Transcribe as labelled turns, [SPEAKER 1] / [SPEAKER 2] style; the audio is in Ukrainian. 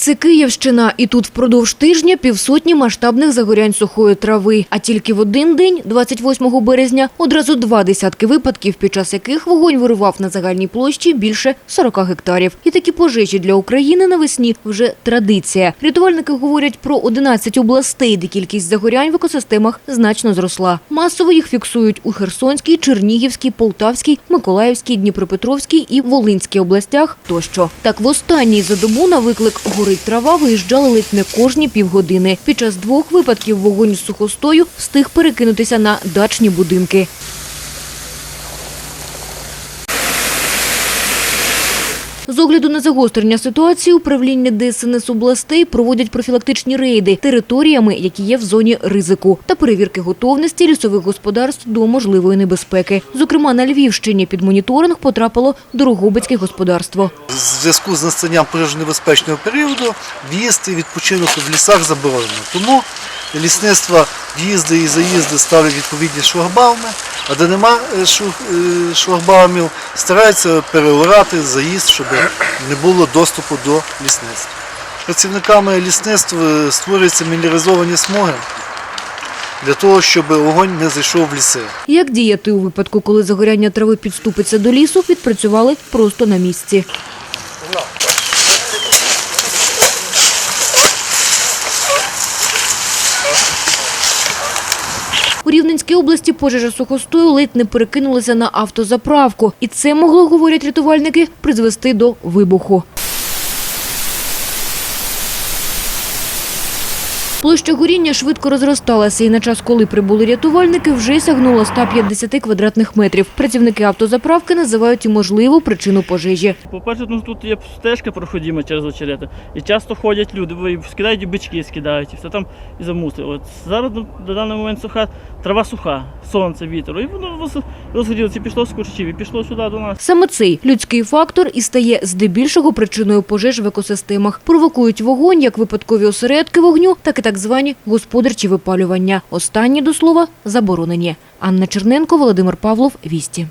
[SPEAKER 1] Це Київщина, і тут впродовж тижня півсотні масштабних загорянь сухої трави. А тільки в один день, 28 березня, одразу два десятки випадків, під час яких вогонь вирував на загальній площі більше 40 гектарів. І такі пожежі для України навесні вже традиція. Рятувальники говорять про 11 областей, де кількість загорянь в екосистемах значно зросла. Масово їх фіксують у Херсонській, Чернігівській, Полтавській, Миколаївській, Дніпропетровській і Волинській областях тощо. Так в останній за добу на виклик «Горить трава» виїжджали ледь не кожні півгодини. Під час двох випадків вогонь з сухостою встиг перекинутися на дачні будинки. З огляду на загострення ситуації управління ДСНС областей проводять профілактичні рейди територіями, які є в зоні ризику, та перевірки готовності лісових господарств до можливої небезпеки. Зокрема, на Львівщині під моніторинг потрапило Дорогобицьке господарство.
[SPEAKER 2] В зв'язку з настанням пожежонебезпечного періоду в'їзд і відпочинок в лісах заборонено. Тому лісництво в'їзди і заїзди ставлять відповідні шлагбауми, а де нема е, е, шлагбаумів, стараються переорати заїзд, щоб не було доступу до лісництва. Працівниками лісництва е, створюються мінералізовані смуги для того, щоб огонь не зайшов в ліси.
[SPEAKER 1] Як діяти у випадку, коли загоряння трави підступиться до лісу, відпрацювали просто на місці. Рівненській області пожежа сухостою ледь не перекинулася на автозаправку. І це могло, говорять рятувальники, призвести до вибуху. Площа горіння швидко розросталася, і на час, коли прибули рятувальники, вже сягнула 150 квадратних метрів. Працівники автозаправки називають і можливу причину пожежі.
[SPEAKER 3] По-перше, ну тут є стежка проходима через очерети. І часто ходять люди, бо скидають бички, скидають, і все там і замусили. От зараз ну, на даний момент суха, трава суха, сонце, вітер. І воно розгорілося, і пішло з курчів, і пішло сюди до нас.
[SPEAKER 1] Саме цей людський фактор і стає здебільшого причиною пожеж в екосистемах. Провокують вогонь як випадкові осередки вогню, так і так звані господарчі випалювання. Останні, до слова, заборонені. Анна Черненко, Володимир Павлов, Вісті.